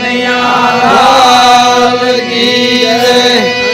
કનૈયા લાલ કી જય.